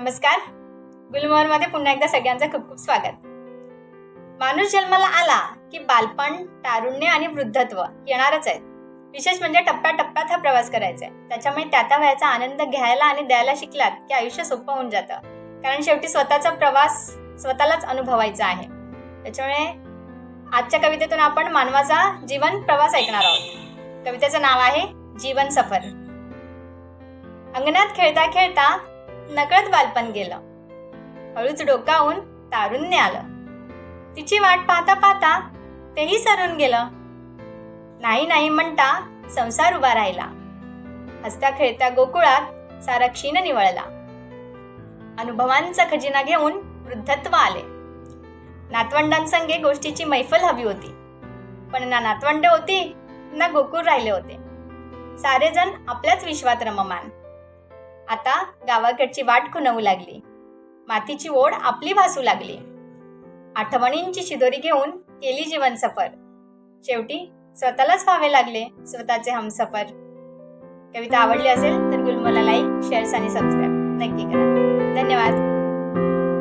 नमस्कार. गुलमोहरमध्ये पुन्हा एकदा सगळ्यांचं खूप खूप स्वागत. माणूस जन्माला आला की बालपण तारुण्य आणि वृद्धत्व येणारच आहेत. विशेष म्हणजे टप्प्याटप्प्यात हा प्रवास करायचा आहे. त्याच्यामुळे त्या त्या वयाचा आनंद घ्यायला आणि द्यायला शिकलात की आयुष्य सोपं होऊन जातं. कारण शेवटी स्वतःचा प्रवास स्वतःलाच अनुभवायचा आहे. त्याच्यामुळे आजच्या कवितेतून आपण मानवाचा जीवन प्रवास ऐकणार आहोत. कवितेचं नाव आहे जीवन सफर. अंगणात खेळता खेळता नकळत बालपण गेलं. हळूच डोकावून तारुण्य आलं. तिची वाट पाहता पाहता तेही सरून गेलं. नाही नाही म्हणता संसार उभा राहिला. हसत्या खेळत्या गोकुळात सारा क्षीण निवळला. अनुभवांचा खजिना घेऊन वृद्धत्व आले. नातवंडांसंगे गोष्टीची मैफल हवी होती. पण ना नातवंड होती ना गोकुळ राहिले होते. सारेजण आपल्याच विश्वात रममान. आता गावाकडची वाट खुणवू लागली. मातीची ओढ आपली भासू लागली. आठवणींची शिदोरी घेऊन केली जीवन सफर. शेवटी स्वतःलाच व्हावे लागले स्वतःचे हमसफर. कविता आवडली असेल तर गुलमोला लाईक शेअर्स आणि सबस्क्राईब नक्की करा. धन्यवाद.